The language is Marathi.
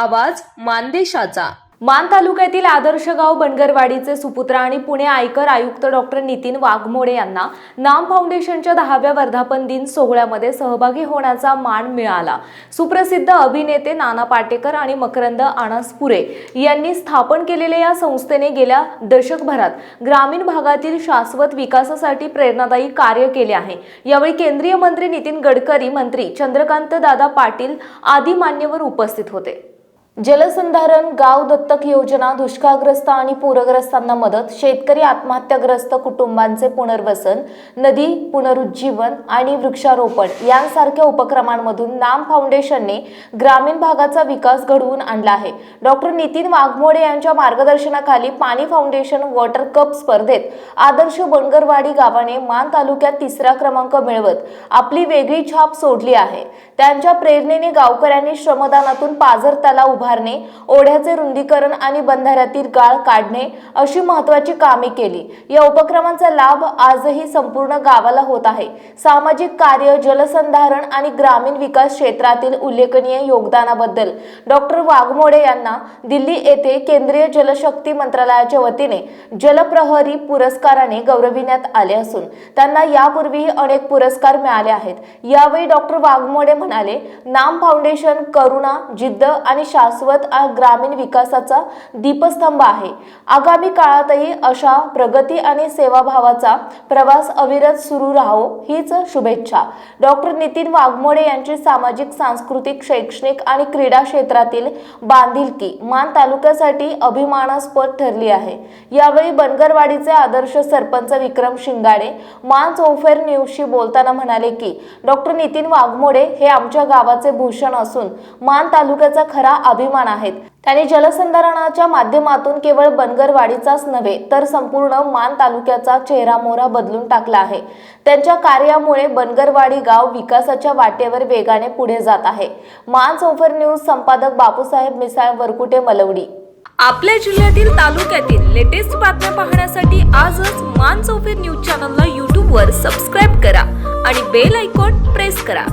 आवाज मानदेशाचा. मान तालुक्यातील आदर्श गाव बनगरवाडीचे सुपुत्र आणि पुणे आयकर आयुक्त डॉक्टर नितीन वाघमोडे यांना नाम फाउंडेशनच्या दहाव्या वर्धापन दिन सोहळ्यामध्ये सहभागी होण्याचा मान मिळाला. सुप्रसिद्ध अभिनेते नाना पाटेकर आणि मकरंद अनासपुरे यांनी स्थापन केलेल्या या संस्थेने गेल्या दशकभरात ग्रामीण भागातील शाश्वत विकासासाठी प्रेरणादायी कार्य केले आहे. यावेळी केंद्रीय मंत्री नितीन गडकरी मंत्री चंद्रकांत दादा पाटील आदी मान्यवर उपस्थित होते. जलसंधारण गाव दत्तक योजना दुष्काळग्रस्त आणि पूरग्रस्तांना मदत शेतकरी आत्महत्याग्रस्त कुटुंबांचे पुनर्वसन नदी पुनरुज्जीवन आणि वृक्षारोपण यांसारख्या उपक्रमांमधून नाम फाउंडेशनने ग्रामीण भागाचा विकास घडवून आणला आहे. डॉक्टर नितीन वाघमोडे यांच्या मार्गदर्शनाखाली पाणी फाउंडेशन वॉटर कप स्पर्धेत आदर्श बनगरवाडी गावाने मान तालुक्यात तिसरा क्रमांक मिळवत आपली वेगळी छाप सोडली आहे. त्यांच्या प्रेरणेने गावकऱ्यांनी श्रमदानातून पाझर तलाव उभारणे ओढ्याचे रुंदीकरण आणि बंधाऱ्यातील गाळ काढणे अशी महत्वाची कामे केली. या उपक्रमांचा लाभ आजही संपूर्ण गावाला होत आहे. सामाजिक कार्य जलसंधारण आणि ग्रामीण विकास क्षेत्रातील उल्लेखनीय योगदानाबद्दल डॉक्टर वाघमोडे यांना दिल्ली येथे केंद्रीय जलशक्ती मंत्रालयाच्या वतीने जलप्रहरी पुरस्काराने गौरविण्यात आले असून त्यांना यापूर्वीही अनेक पुरस्कार मिळाले आहेत. यावेळी डॉक्टर वाघमोडे म्हणाले नाम फाउंडेशन करुणा जिद्द आणि शाश्वत ग्रामीण विकासाचा दीपस्तंभ आहे. आगामी काळातही अशा प्रगती आणि सेवाभावाचा प्रवास अविरत सुरू राहो हीच शुभेच्छा. डॉक्टर नितीन वाघमोडे यांची सामाजिक सांस्कृतिक शैक्षणिक आणि क्रीडा क्षेत्रातील बांधिलकी मान तालुक्यासाठी अभिमानास्पद ठरली आहे. यावेळी बनगरवाडीचे आदर्श सरपंच विक्रम शिंगाडे मान चौफेर न्यूजशी बोलताना म्हणाले की डॉक्टर नितीन वाघमोडे हे आमच्या गावाचे भूषण असून मान तालुक्याचा खरा स्वाभिमान आहेत. त्यांनी जलसंधारणाच्या माध्यमातून केवळ बनगरवाडीचाच नव्हे तर संपूर्ण मान तालुक्याचा चेहरा मोहरा बदलून टाकला आहे. त्यांच्या कार्यामुळे बनगरवाडी गाव विकासाच्या वाटेवर वेगाने पुढे जात आहे. मान सोफर न्यूज संपादक बापूसाहेब मिसाळ वरकुटे मलवडी. आपल्या जिल्ह्यातील तालुक्यातील लेटेस्ट बातम्या पाहण्यासाठी आजच मान चौफेर न्यूज चॅनलला यूट्यूबवर सबस्क्राईब करा आणि बेल आयकॉन प्रेस करा.